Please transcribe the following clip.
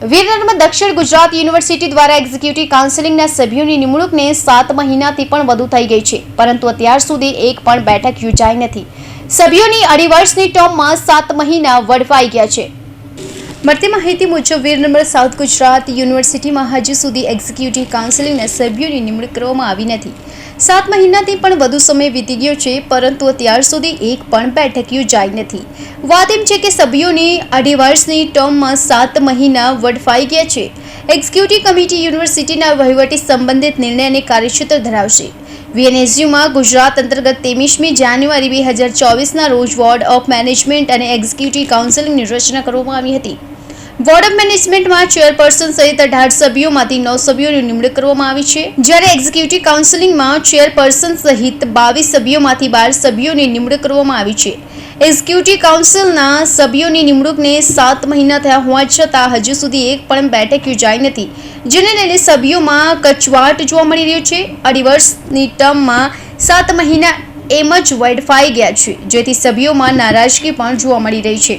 વિરનરમાં દક્ષિણ ગુજરાત યુનિવર્સિટી દ્વારા એક્ઝિક્યુટિવ કાઉન્સિલિંગના સભ્યોની નિમણૂકને સાત મહિનાથી પણ વધુ થઈ ગઈ છે, પરંતુ અત્યાર સુધી એક પણ બેઠક યોજાઈ નથી. સભ્યોની અઢી વર્ષની ટર્મમાં સાત મહિના વડવાઈ ગયા છે. મળતી માહિતી મુજબ વીરનંબર સાઉથ ગુજરાત યુનિવર્સિટીમાં હજુ સુધી એક્ઝિક્યુટિવ કાઉન્સિલિંગના સભ્યોની નિમણૂક કરવામાં આવી નથી. સાત મહિનાથી પણ વધુ સમય વીતી ગયો છે, પરંતુ અત્યાર સુધી એક પણ બેઠક યોજાઈ નથી. વાત એમ છે કે સભ્યોની અઢી વર્ષની ટર્મમાં સાત મહિના વડફાઈ ગયા છે. એક્ઝિક્યુટિવ કમિટી યુનિવર્સિટીના વહીવટી સંબંધિત નિર્ણય અને કાર્યક્ષેત્ર ધરાવશે. વીએનએસયુમાં ગુજરાત અંતર્ગત તેમીસમી જાન્યુઆરી બે હજાર ચોવીસના રોજ વોર્ડ ઓફ મેનેજમેન્ટ અને એક્ઝિક્યુટિવ કાઉન્સિલિંગની રચના કરવામાં આવી હતી. બોર્ડ ઓફ મેનેજમેન્ટમાં ચેરપર્સન સહિત અઢાર સભ્યોમાંથી નવ સભ્યોની નિમણૂક કરવામાં આવી છે. જ્યારે એક્ઝિક્યુટિવ કાઉન્સિલિંગમાં ચેરપર્સન સહિત બાવીસ સભ્યોમાંથી બાર સભ્યોની નિમણૂક કરવામાં આવી છે. એક્ઝિક્યુટિવ કાઉન્સિલના સભ્યોની નિમણૂકને સાત મહિના થયા હોવા છતાં હજુ સુધી એક પણ બેઠક યોજાઈ નથી, જેને લઈને સભ્યોમાં કચવાટ જોવા મળી રહ્યો છે. અઢી વર્ષની ટર્મમાં સાત મહિના એમ જ વેડફાઈ ગયા છે, જેથી સભ્યોમાં નારાજગી પણ જોવા મળી રહી છે.